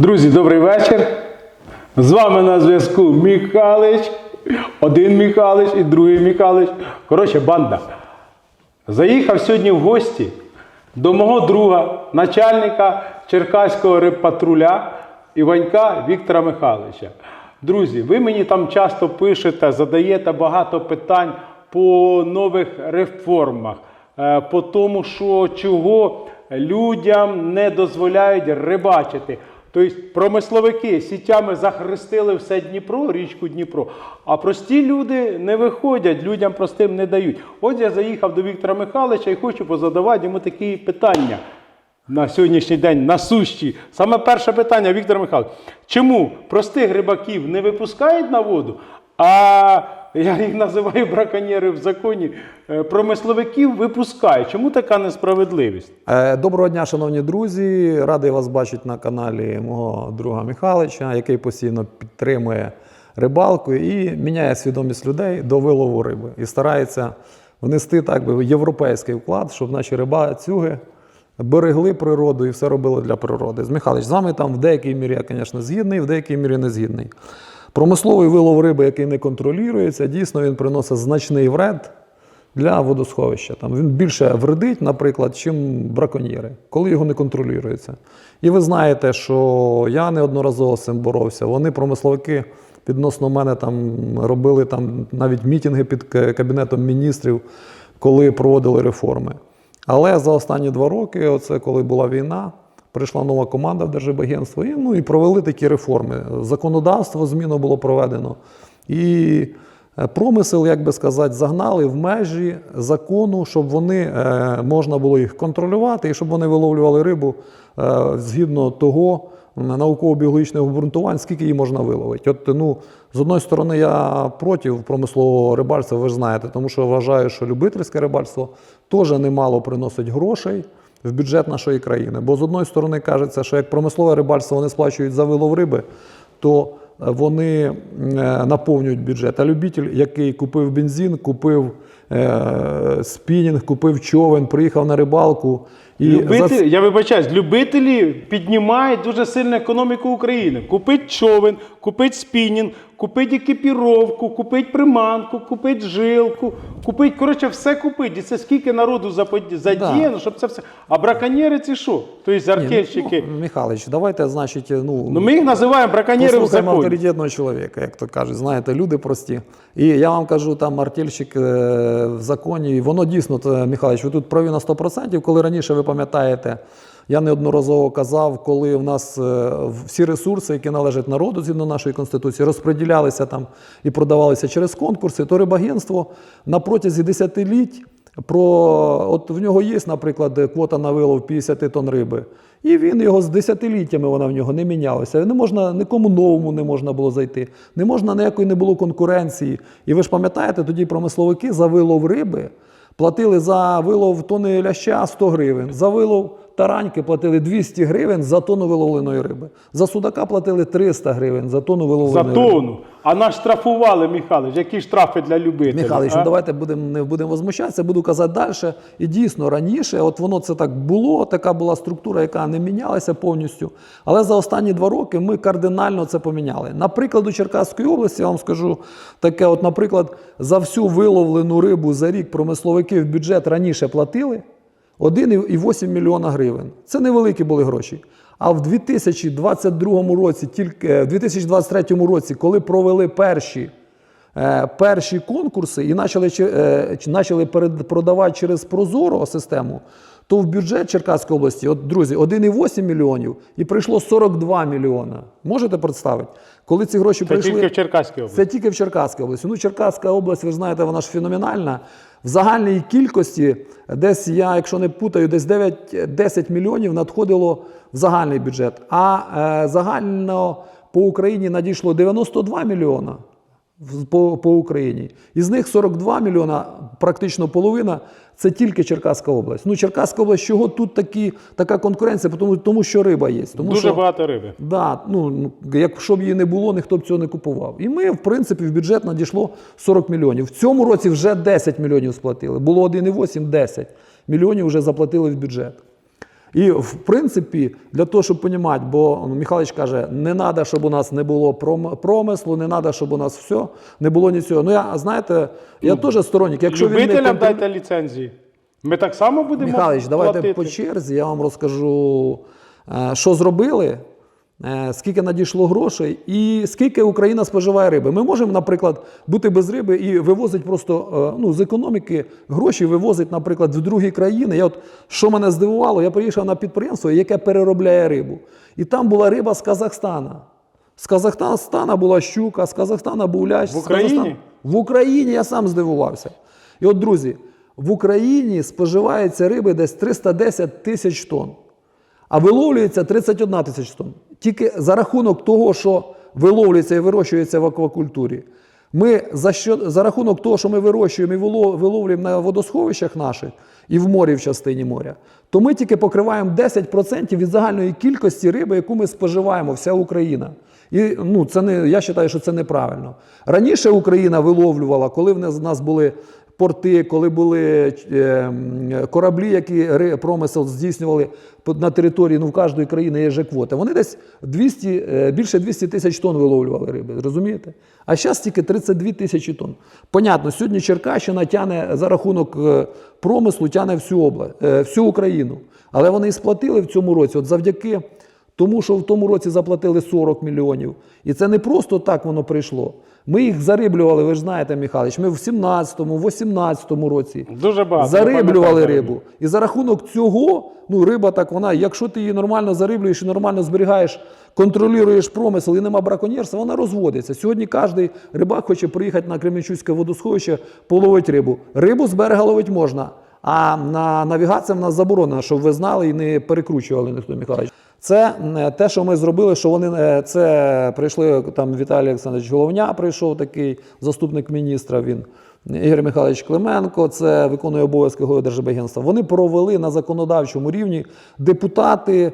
Друзі, добрий вечір. З вами на зв'язку Михалич. Один Михалич і другий Михалич. Коротше, банда. Заїхав сьогодні в гості до мого друга, начальника Черкаського рибпатруля Іванька Віктора Михайловича. Друзі, ви мені там часто пишете, задаєте багато питань по нових реформах, е, по тому, що чого людям не дозволяють рибачити. Тобто промисловики сітями захрестили все Дніпро, річку Дніпро, а прості люди не виходять, людям простим не дають. От я заїхав до Віктора Михайловича і хочу позадавати йому такі питання на сьогоднішній день насущі. Саме перше питання, Віктор Михайлович, чому простих рибаків не випускають на воду, а я їх називаю браконьєри в законі, е, промисловиків випускають? Чому така несправедливість? Е, Доброго дня, шановні друзі. Радий вас бачити на каналі мого друга Михайлича, який постійно підтримує рибалку і міняє свідомість людей до вилову риби і старається внести так би європейський вклад, щоб наші рибацюги берегли природу і все робили для природи. З Михайлович, з вами там в деякій мірі я, звісно, згідний, в деякій мірі не згідний. Промисловий вилов риби, який не контролюється, дійсно він приносить значний вред для водосховища. Там він більше вредить, наприклад, чим браконьєри, коли його не контролюється. І ви знаєте, що я неодноразово з цим боровся. Вони, промисловики, відносно мене там робили там навіть мітинги під Кабінетом міністрів, коли проводили реформи. Але за останні два роки, оце коли була війна, прийшла нова команда в Держибагентство і, ну, і провели такі реформи. Законодавство зміну було проведено. І е, промисел, як би сказати, загнали в межі закону, щоб вони е, можна було їх контролювати і щоб вони виловлювали рибу е, згідно того науково-біологічних обґрунтувань, скільки її можна виловити. От, ну, з одної сторони, я проти промислового рибальства, ви ж знаєте, тому що вважаю, що любительське рибальство теж немало приносить грошей в бюджет нашої країни. Бо з одної сторони кажеться, що як промислове рибальство вони сплачують за вилов риби, то е, вони е, наповнюють бюджет. А любитель, який купив бензин, купив е, спінінг, купив човен, приїхав на рибалку і за Любителі, я вибачаюсь, любителі піднімають дуже сильно економіку України. Купить човен, купить спінінг, купить екіпіровку, купить приманку, купить жилку, купить, коротше, все купить. І це скільки народу задіяно, щоб це все. А браконьєри це що? Тобто артельщики. Ну, Михайлович, давайте, значить, ну, Ну ми їх називаємо браконьєри в законі. авторитетного чоловіка, як то кажуть. Знаєте, люди прості. І я вам кажу, там артельщик е, в законі, і воно дійсно, Михайлович, ви тут праві на 100%, коли раніше ви пам'ятаєте, я неодноразово казав, коли в нас е, всі ресурси, які належать народу згідно нашої конституції, розподілялися там і продавалися через конкурси, то рибагентство на протязі десятиліть про от в нього є, наприклад, квота на вилов 50 тонн риби. І він його з десятиліттями вона в нього не мінялася. Не можна нікому новому не можна було зайти. Не можна ніякої не було конкуренції. І ви ж пам'ятаєте, тоді промисловики за вилов риби платили за вилов тони ляща 100 гривень, за вилов тараньки платили 200 гривень за тонну виловленої риби. За судака платили 300 гривень за тонну За виловленої риби. тону. А нас штрафували, Михайлович. Які штрафи для любителів? Михайлович, а? ну давайте будемо не будемо возмущатися, буду казати далі. І дійсно раніше, от воно це так було, така була структура, яка не мінялася повністю. Але за останні два роки ми кардинально це поміняли. Наприклад, у Черкаської області я вам скажу таке: от, наприклад, за всю виловлену рибу за рік промисловики в бюджет раніше платили 1,8 мільйона гривень. Це невеликі були гроші. А в 2022 році, тільки е, в 2023 році, коли провели перші е, перші конкурси і почали, е, почали продавати через Прозоро систему, то в бюджет Черкаської області, от, друзі, 1,8 мільйонів і прийшло 42 мільйона. Можете представити? Коли ці гроші Це прийшли. тільки в Черкаській області. Це тільки в Черкаській області. Ну, Черкаська область, ви знаєте, вона ж феноменальна. В загальній кількості, десь я, якщо не путаю, десь 9-10 мільйонів надходило в загальний бюджет. А е, загально по Україні надійшло 92 мільйона по, по Україні. Із них 42 мільйона, практично половина, це тільки Черкаська область. Ну, Черкаська область, чого тут такі, така конкуренція? Тому, тому що риба є. Тому Дуже що, багато риби. Да, ну, ну, якщо б її не було, ніхто б цього не купував. І ми, в принципі, в бюджет надійшло 40 мільйонів. В цьому році вже 10 мільйонів сплатили. Було 1,8, 10 мільйонів вже заплатили в бюджет. І в принципі, для того, щоб розуміти, бо ну, Михайлович каже, не треба, щоб у нас не було пром- промислу, не треба, щоб у нас все, не було нічого. Ну я знаєте, я теж сторонник. Якщо він не Любителям дайте ліцензії. Ми так само будемо Михайлович, давайте платити. по черзі, я вам розкажу, е, що зробили, скільки надійшло грошей і скільки Україна споживає риби. Ми можемо, наприклад, бути без риби і вивозити просто е, ну, з економіки гроші вивозить, наприклад, в другі країни. Я от, що мене здивувало, я приїхав на підприємство, яке переробляє рибу. І там була риба з Казахстана. З Казахстана була щука, з Казахстана був лящ. В Україні? В Україні я сам здивувався. І от, друзі, в Україні споживається риби десь 310 тисяч тонн, а виловлюється 31 тисяч тонн. Тільки за рахунок того, що виловлюється і вирощується в аквакультурі, ми за, що, за рахунок того, що ми вирощуємо і вилов- виловлюємо на водосховищах наших і в морі в частині моря, то ми тільки покриваємо 10% від загальної кількості риби, яку ми споживаємо, вся Україна. І ну, це не, я вважаю, що це неправильно. Раніше Україна виловлювала, коли в нас були порти, коли були е, кораблі, які промисел здійснювали на території ну, в кожної країни є же квота. Вони десь 200, е, більше 200 тисяч тонн виловлювали риби, розумієте? А зараз тільки 32 тисячі тонн. Понятно, сьогодні Черкащина тягне за рахунок е, промислу, тягне всю область, всю Україну. Але вони і сплатили в цьому році, от завдяки тому що в тому році заплатили 40 мільйонів. І це не просто так воно прийшло. Ми їх зариблювали, ви ж знаєте, Михайлович, ми в 17-му, 18-му році Дуже багато. зариблювали рибу. І за рахунок цього, ну риба так вона, якщо ти її нормально зариблюєш і нормально зберігаєш, контролюєш промисел і нема браконьєрства, вона розводиться. Сьогодні кожен рибак хоче приїхати на Кременчуцьке водосховище, половити рибу. Рибу з берега ловити можна, а на навігація в нас заборонена, щоб ви знали і не перекручували ніхто Михайлович. Це те, що ми зробили, що вони е, це прийшли там Віталій Олександрович Головня, прийшов такий заступник міністра. Він Ігор Михайлович Клименко, це виконує обов'язки голови Держбагентства. Вони провели на законодавчому рівні. Депутати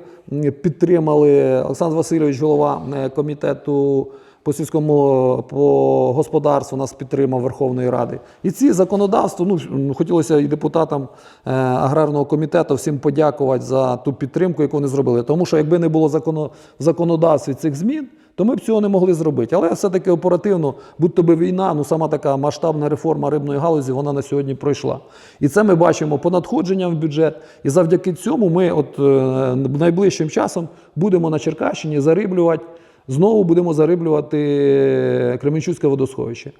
підтримали Олександр Васильович, голова е, комітету по сільському по господарству нас підтримав Верховної Ради. І ці законодавства, ну хотілося і депутатам е, аграрного комітету всім подякувати за ту підтримку, яку вони зробили. Тому що якби не було законо, в законодавстві цих змін, то ми б цього не могли зробити. Але все-таки оперативно, будь то би війна, ну сама така масштабна реформа рибної галузі, вона на сьогодні пройшла. І це ми бачимо по надходженням в бюджет. І завдяки цьому ми от е, найближчим часом будемо на Черкащині зариблювати. Знову будемо зариблювати Кременчуцьке водосховище.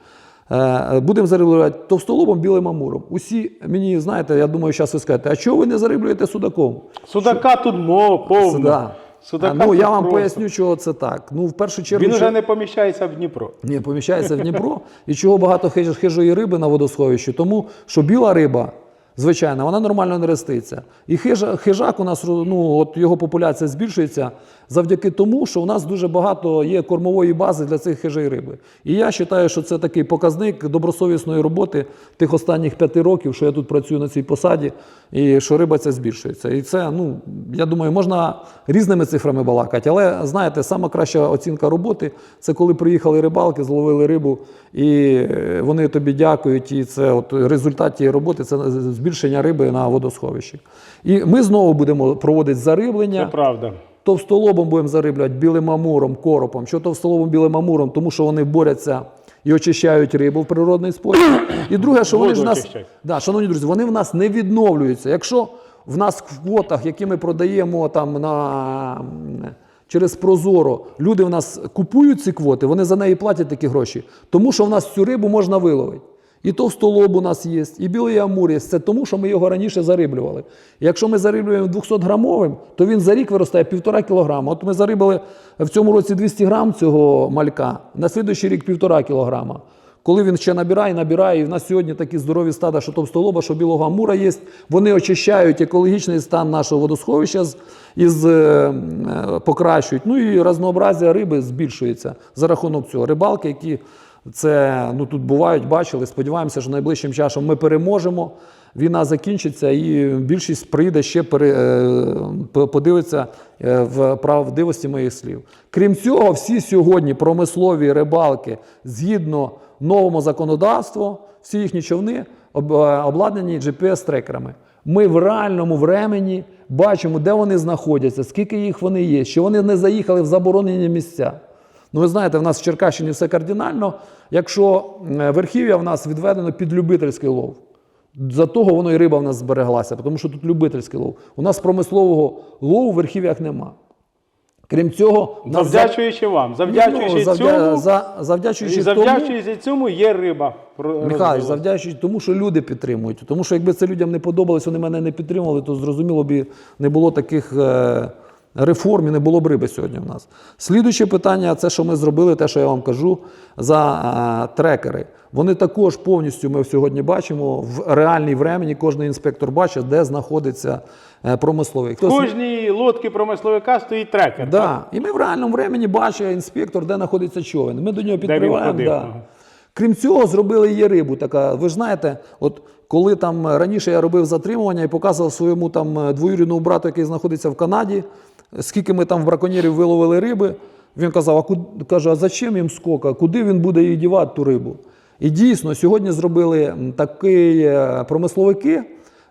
Е, Будемо зариблювати товстолобом білим амуром. Усі мені знаєте, я думаю, зараз ви скажете, а чого ви не зариблюєте судаком? Судака тут мова повно. Да. Судака ну тут я вам просто. поясню, чого це так. Ну, в першу чергу, Він що- вже не поміщається в Дніпро. ні, поміщається в Дніпро. І чого багато хижої риби на водосховищі? Тому що біла риба, звичайно, вона нормально не роститься. І хижа, хижак у нас ну, от його популяція збільшується завдяки тому, що у нас дуже багато є кормової бази для цих хижої риби. І я вважаю, що це такий показник добросовісної роботи тих останніх п'яти років, що я тут працюю на цій посаді, і що риба ця збільшується. І це, ну, я думаю, можна різними цифрами балакати, але знаєте, сама краща оцінка роботи це коли приїхали рибалки, зловили рибу, і е, вони тобі дякують. І це от результат тієї роботи це збільшення риби на водосховищі. І ми знову будемо проводити Це зариблення. правда. Товстолобом будемо зариблювати білим амуром, коропом. Що товстолобом білим амуром? Тому що вони борються і очищають рибу в природний спосіб. І друге, що вони ж в нас, да, шановні друзі, вони в нас не відновлюються. Якщо в нас в квотах, які ми продаємо там на. Через Прозоро люди в нас купують ці квоти, вони за неї платять такі гроші, тому що в нас цю рибу можна виловити. І товстолоб у нас є, і білий амур є. Це тому, що ми його раніше зариблювали. Якщо ми зариблюємо 200 грамовим, то він за рік виростає півтора кілограма. От ми зарибали в цьому році 200 грам цього малька, на слідуючий рік півтора кілограма. Коли він ще набирає, набирає, і в нас сьогодні такі здорові стада, що товстолоба, що білого амура є, вони очищають екологічний стан нашого водосховища із, е, е, покращують. Ну і разнообразія риби збільшується за рахунок цього. Рибалки, які це ну тут бувають, бачили. Сподіваємося, що найближчим часом ми переможемо. Війна закінчиться, і більшість прийде ще е, подивиться е, в правдивості моїх слів. Крім цього, всі сьогодні промислові рибалки згідно новому законодавству, всі їхні човни е, обладнані GPS-трекерами. Ми в реальному времені бачимо, де вони знаходяться, скільки їх вони є, що вони не заїхали в заборонені місця. Ну, ви знаєте, в нас в Черкащині все кардинально. Якщо верхів'я в нас відведено під любительський лов, за того воно і риба в нас збереглася, тому що тут любительський лов. У нас промислового лову в верхів'ях нема. Крім цього, нас Завдячуючи вам, завдячуючи Ну, завдя- цьому, за- завдячуючи і тому, цьому є риба. Михайлович, завдячуючи тому, що люди підтримують. Тому що якби це людям не подобалось, вони мене не підтримували, то зрозуміло б не було таких е, реформ і не було б риби сьогодні в нас. Слідуюче питання це, що ми зробили, те, що я вам кажу, за е, трекери. Вони також повністю ми сьогодні бачимо в реальній времені. Кожен інспектор бачить, де знаходиться е, промисловий. В кожній лодці промисловика стоїть трекер. Да. І ми в реальному времені бачимо інспектор, де знаходиться човен. Ми до нього підкриваємо. Да. Крім цього, зробили є рибу. Така. Ви ж знаєте, от коли там е, раніше я робив затримування і показував своєму там двоюрідному брату, який знаходиться в Канаді, скільки ми там в браконьєрів виловили риби. Він казав: а куди каже, а зачем їм скока? Куди він буде її дівати ту рибу? І дійсно, сьогодні зробили такі е, промисловики.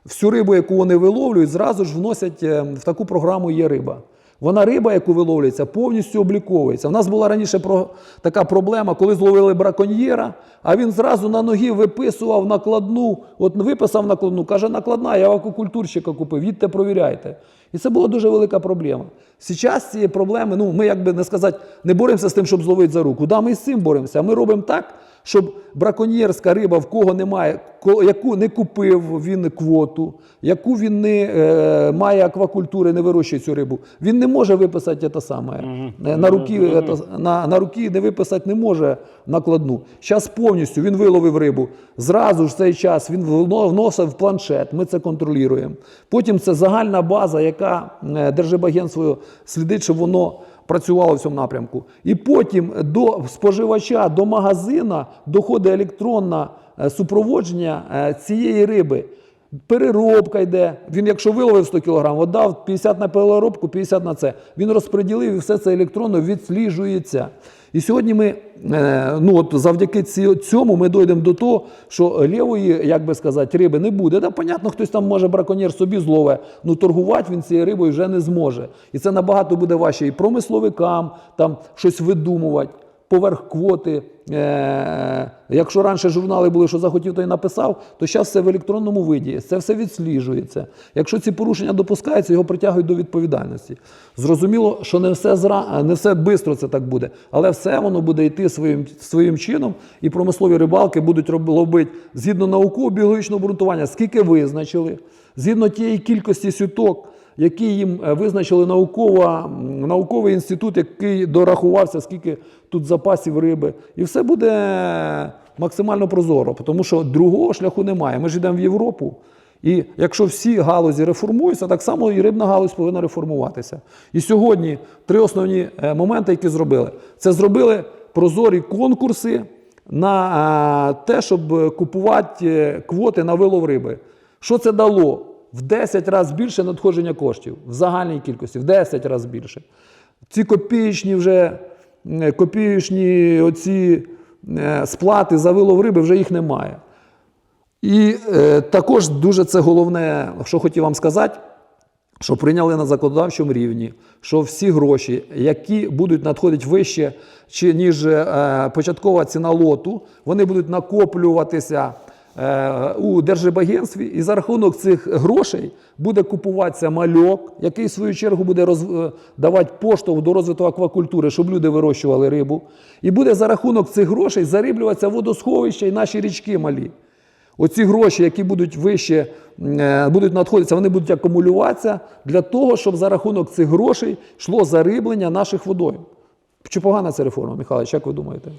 Всю рибу, яку вони виловлюють, зразу ж вносять е, в таку програму є риба. Вона риба, яку виловлюється, повністю обліковується. У нас була раніше про, така проблема, коли зловили браконьєра, а він зразу на ноги виписував накладну. От виписав накладну, каже, накладна, я акукультурщика купив, їдьте, провіряйте. І це була дуже велика проблема. Зараз ці проблеми, ну ми якби не сказати, не боремося з тим, щоб зловити за руку. Да, ми з цим боремося. Ми робимо так, щоб браконьєрська риба, в кого немає, яку не купив він квоту, яку він не е, має аквакультури, не вирощує цю рибу, він не може виписати те саме. Е, На руки, на, на руки не виписати не може накладну. Зараз повністю він виловив рибу. Зразу ж в цей час він вно- вносив в планшет, ми це контролюємо. Потім це загальна база, яка е, Держибагентство слідить, щоб воно працювало в цьому напрямку. І потім до споживача, до магазина доходить електронне е, супроводження е, цієї риби. Переробка йде. Він, якщо виловив 100 кг, отдав 50 на переробку, 50 на це. Він розподілив і все це електронно відсліджується. І сьогодні ми, е, ну от завдяки цьому, ми дійдемо до того, що лівої, як би сказати, риби не буде. Да, понятно, хтось там може браконьєр собі злове, ну торгувати він цією рибою вже не зможе. І це набагато буде важче і промисловикам там щось видумувати поверх квоти. Е, якщо раніше журнали були, що захотів, то й написав, то зараз все в електронному виді, це все відсліджується. Якщо ці порушення допускаються, його притягують до відповідальності. Зрозуміло, що не все зра... не все швидко це так буде, але все воно буде йти своїм, своїм чином, і промислові рибалки будуть робити згідно науково-біологічного обґрунтування, скільки визначили, згідно тієї кількості сюток які їм е, визначили наукова, науковий інститут, який дорахувався, скільки тут запасів риби. І все буде максимально прозоро, тому що другого шляху немає. Ми ж йдемо в Європу. І якщо всі галузі реформуються, так само і рибна галузь повинна реформуватися. І сьогодні три основні е, моменти, які зробили, це зробили прозорі конкурси на е, те, щоб купувати квоти на вилов риби. Що це дало? В 10 разів більше надходження коштів в загальній кількості, в 10 разів більше. Ці копієчні вже е, копієчні оці е, сплати за вилов риби вже їх немає. І е, також дуже це головне, що хотів вам сказати, що прийняли на законодавчому рівні, що всі гроші, які будуть надходити вище, чи, ніж е, початкова ціна лоту, вони будуть накоплюватися е, у Держибагентстві, і за рахунок цих грошей буде купуватися мальок, який в свою чергу буде роз, е, давати поштовх до розвитку аквакультури, щоб люди вирощували рибу. І буде за рахунок цих грошей зариблюватися водосховища і наші річки малі. Оці гроші, які будуть вище, е, будуть надходитися, вони будуть акумулюватися для того, щоб за рахунок цих грошей йшло зариблення наших водойм. Чи погана ця реформа, Михайлович, як ви думаєте?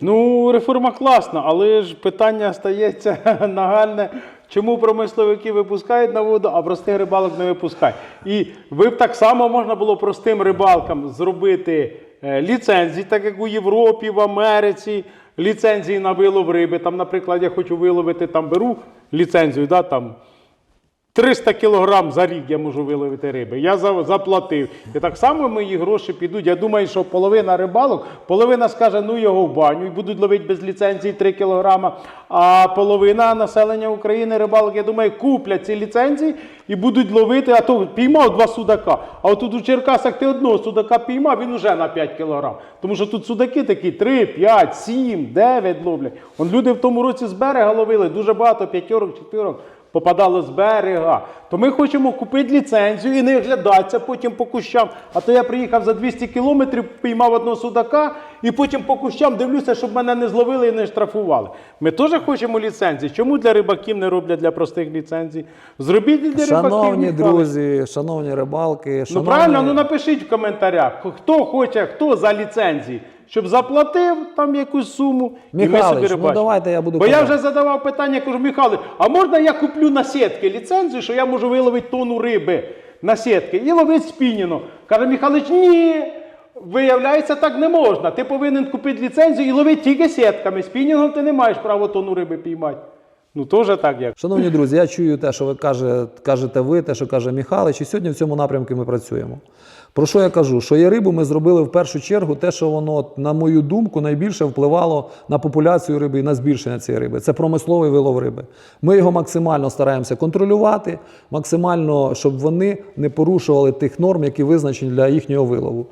Ну, реформа класна, але ж питання стається нагальне, чому промисловики випускають на воду, а простих рибалок не випускають. І ви б так само можна було простим рибалкам зробити е, ліцензії, так як у Європі, в Америці, ліцензії на вилов риби. Там, наприклад, я хочу виловити, там беру ліцензію, да, там 300 кілограм за рік я можу виловити риби. Я за- заплатив. І так само мої гроші підуть. Я думаю, що половина рибалок, половина скаже, ну його в баню і будуть ловити без ліцензії 3 кілограма. А половина населення України рибалок, я думаю, куплять ці ліцензії і будуть ловити, а то піймав два судака. А от тут у Черкасах ти одного судака піймав, він уже на 5 кілограм. Тому що тут судаки такі 3, 5, 7, 9 ловлять. Он люди в тому році з берега ловили дуже багато п'ятьорок, четвірок попадало з берега. То ми хочемо купити ліцензію і не глядатися потім по кущам. А то я приїхав за 200 кілометрів, піймав одного судака, і потім по кущам дивлюся, щоб мене не зловили і не штрафували. Ми теж хочемо ліцензії. Чому для рибаків не роблять для простих ліцензій? Зробіть для Шановні рибаків. Михайло. друзі, шановні рибалки, Ну правильно, ну напишіть в коментарях, хто хоче, хто за ліцензії, щоб заплатив там якусь суму, і ми Михайлович, собі ну, рибачимо. давайте я буду Бо я казати. вже задавав питання, кажу, Михайлович, а можна я куплю на сітки ліцензію, що я можу виловити тонну риби на сітки і ловити спінніно. Каже Михайлович, ні. Виявляється, так не можна. Ти повинен купити ліцензію і ловити тільки сітками. Спінінгом ти не маєш права тонну риби піймати. Ну теж так як. Шановні друзі, я чую те, що ви каже, кажете ви, те, що каже Михайлович, і сьогодні в цьому напрямку ми працюємо. Про що я кажу? Що є рибу ми зробили в першу чергу те, що воно, на мою думку, найбільше впливало на популяцію риби і на збільшення цієї риби. Це промисловий вилов риби. Ми його максимально стараємося контролювати, максимально, щоб вони не порушували тих норм, які визначені для їхнього вилову.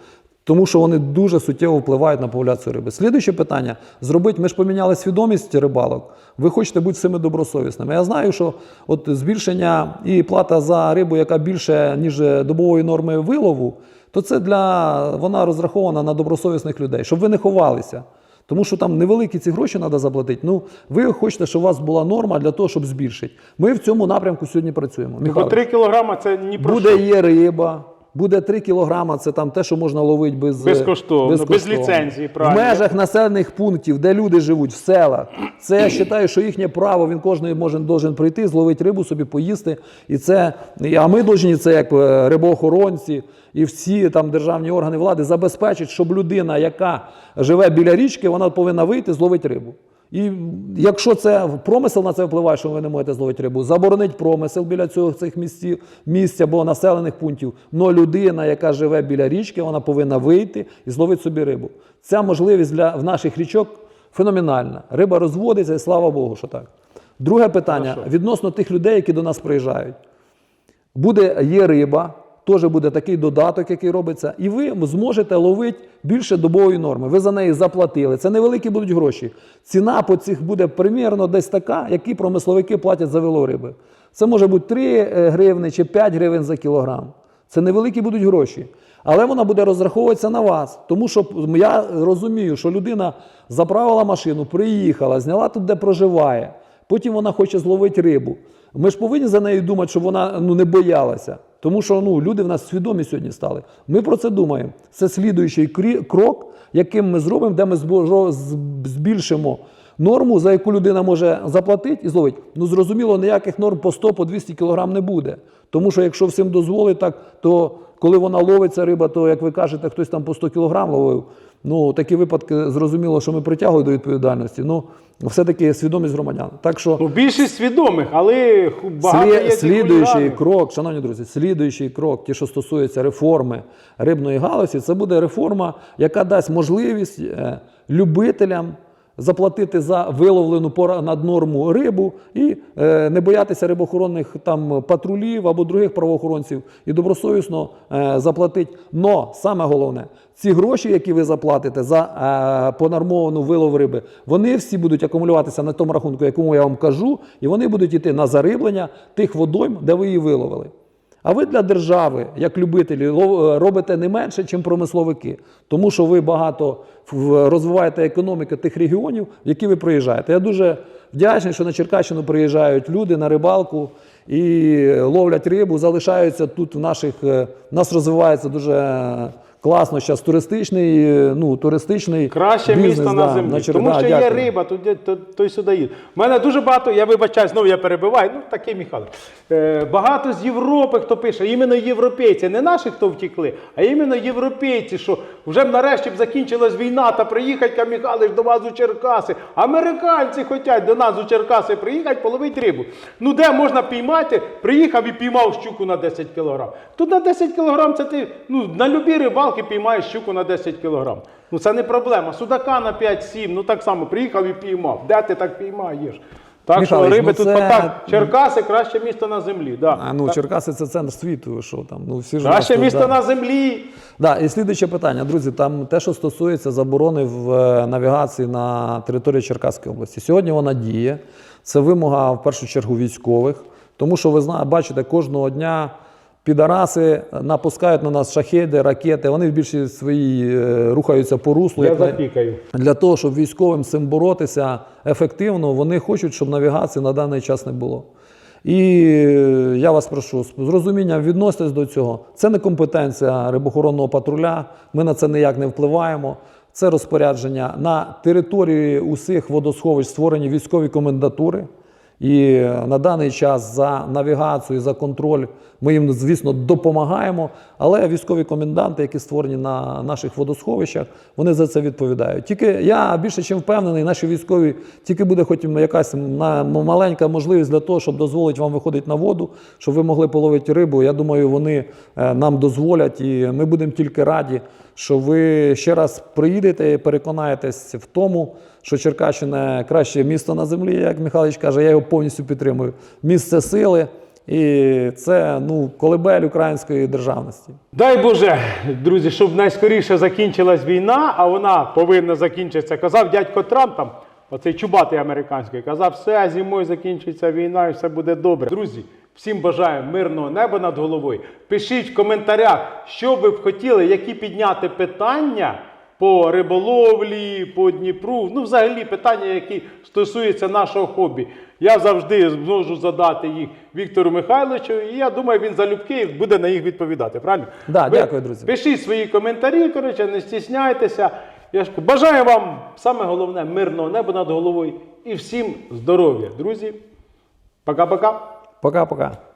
Тому що вони дуже суттєво впливають на популяцію риби. Слідуюче питання: зробити, ми ж поміняли свідомість рибалок. Ви хочете бути всіми добросовісними. Я знаю, що от збільшення і плата за рибу, яка більше, ніж добової норми вилову, то це для вона розрахована на добросовісних людей, щоб ви не ховалися. Тому що там невеликі ці гроші треба заплатити. Ну, ви хочете, щоб у вас була норма для того, щоб збільшити. Ми в цьому напрямку сьогодні працюємо. Бо Михайло. 3 кілограма це ні про Буде є риба, буде 3 кілограма, це там те, що можна ловити без, Безкоштовно, без ліцензії, В межах населених пунктів, де люди живуть, в селах. Це я вважаю, що їхнє право, він кожен може должен прийти, зловити рибу, собі поїсти. І це, а ми повинні це як е, рибоохоронці і всі там державні органи влади забезпечити, щоб людина, яка живе біля річки, вона повинна вийти, зловити рибу. І якщо це промисел на це впливає, що ви не можете зловити рибу, заборонить промисел біля цього цих місців, місць або населених пунктів. Но людина, яка живе біля річки, вона повинна вийти і зловити собі рибу. Ця можливість для в наших річок феноменальна. Риба розводиться, і слава Богу, що так. Друге питання Хорошо. відносно тих людей, які до нас приїжджають. Буде є риба, теж буде такий додаток, який робиться, і ви зможете ловити більше добової норми. Ви за неї заплатили. Це невеликі будуть гроші. Ціна по цих буде примірно десь така, які промисловики платять за вилов риби. Це може бути 3 гривни чи 5 гривень за кілограм. Це невеликі будуть гроші. Але вона буде розраховуватися на вас. Тому що я розумію, що людина заправила машину, приїхала, зняла тут, де проживає. Потім вона хоче зловити рибу. Ми ж повинні за нею думати, щоб вона ну, не боялася. Тому що ну, люди в нас свідомі сьогодні стали. Ми про це думаємо. Це слідуючий крок, яким ми зробимо, де ми збільшимо норму, за яку людина може заплатити і зловити. Ну зрозуміло, ніяких норм по 100 по 200 кг не буде. Тому що якщо всім дозволить так, то коли вона ловиться риба, то як ви кажете, хтось там по 100 кг ловив. Ну, такі випадки зрозуміло, що ми притягли до відповідальності. Ну, все-таки свідомість громадян. Так що Ну, більшість свідомих, але багато Слі- є слідуючий крок, шановні друзі, слідуючий крок, ті, що стосується реформи рибної галузі, це буде реформа, яка дасть можливість е, любителям заплатити за виловлену пора над норму рибу і е, не боятися рибоохоронних там патрулів або других правоохоронців і добросовісно е, заплатити. Но саме головне, ці гроші, які ви заплатите за е, понормовану вилов риби, вони всі будуть акумулюватися на тому рахунку, якому я вам кажу, і вони будуть йти на зариблення тих водойм, де ви її виловили. А ви для держави, як любителі, е, робите не менше, ніж промисловики, тому що ви багато розвиваєте економіку тих регіонів, в які ви приїжджаєте. Я дуже вдячний, що на Черкащину приїжджають люди на рибалку і ловлять рибу, залишаються тут в наших. У нас розвивається дуже класно зараз туристичний, ну, туристичний Краще бізнес, місто на да, землі. Чер- Тому да, що є риба, туди, то, то й сюди їде. У мене дуже багато, я вибачаю, знову я перебиваю. Ну, такий Михайло. Е, багато з Європи, хто пише, іменно європейці, не наші, хто втікли, а іменно європейці, що вже нарешті б закінчилась війна та приїхать Михайлович до вас у Черкаси. Американці хочуть до нас у Черкаси приїхати, половити рибу. Ну де можна піймати? Приїхав і піймав щуку на 10 кілограм. Тут на 10 кілограм це ти ну, на любій рибалки піймаєш щуку на 10 кілограм. Ну це не проблема. Судака на 5-7, ну так само приїхав і піймав. Де ти так піймаєш? Так Михайлович, що риби ну тут це- потак. Черкаси краще місто на землі. Да. А, ну, Так. Черкаси це центр світу, що там. Ну, всі ж Краще нас тут, місто да. на землі. Да, і слідуюче питання, друзі, там те, що стосується заборони в е, навігації на території Черкаської області. Сьогодні вона діє. Це вимога в першу чергу військових, тому що ви знаєте, бачите, кожного дня підараси напускають на нас шахеди, ракети. Вони в більшості своїй е, рухаються по руслу. Я запікаю. для того, щоб військовим з цим боротися ефективно, вони хочуть, щоб навігації на даний час не було. І е, я вас прошу, з розумінням відноситесь до цього. Це не компетенція рибохоронного патруля. Ми на це ніяк не впливаємо. Це розпорядження на території усіх водосховищ створені військові комендатури. І на даний час за навігацію, за контроль ми їм, звісно, допомагаємо. Але військові коменданти, які створені на наших водосховищах, вони за це відповідають. Тільки я більше чим впевнений, наші військові тільки буде хоч якась маленька можливість для того, щоб дозволити вам виходити на воду, щоб ви могли половити рибу. Я думаю, вони е, нам дозволять, і ми будемо тільки раді, що ви ще раз приїдете і переконаєтесь в тому, що Черкащина краще місто на землі, як Михайлович каже, я його повністю підтримую. Місце сили. І це ну, колебель української державності. Дай Боже, друзі, щоб найскоріше закінчилась війна, а вона повинна закінчитися. Казав дядько Трамп, там, оцей чубатий американський, казав, все, зимою закінчиться війна і все буде добре. Друзі, всім бажаю мирного неба над головою. Пишіть в коментарях, що ви б хотіли, які підняти питання по риболовлі, по Дніпру, ну взагалі питання, які стосуються нашого хобі. Я завжди зможу задати їх Віктору Михайловичу, і я думаю, він залюбки буде на їх відповідати. Правильно? Да, Ви дякую, друзі. Пишіть свої коментарі, коротше, не стісняйтеся. Я ж бажаю вам саме головне мирного неба над головою і всім здоров'я, друзі. Пока-пока. Пока-пока.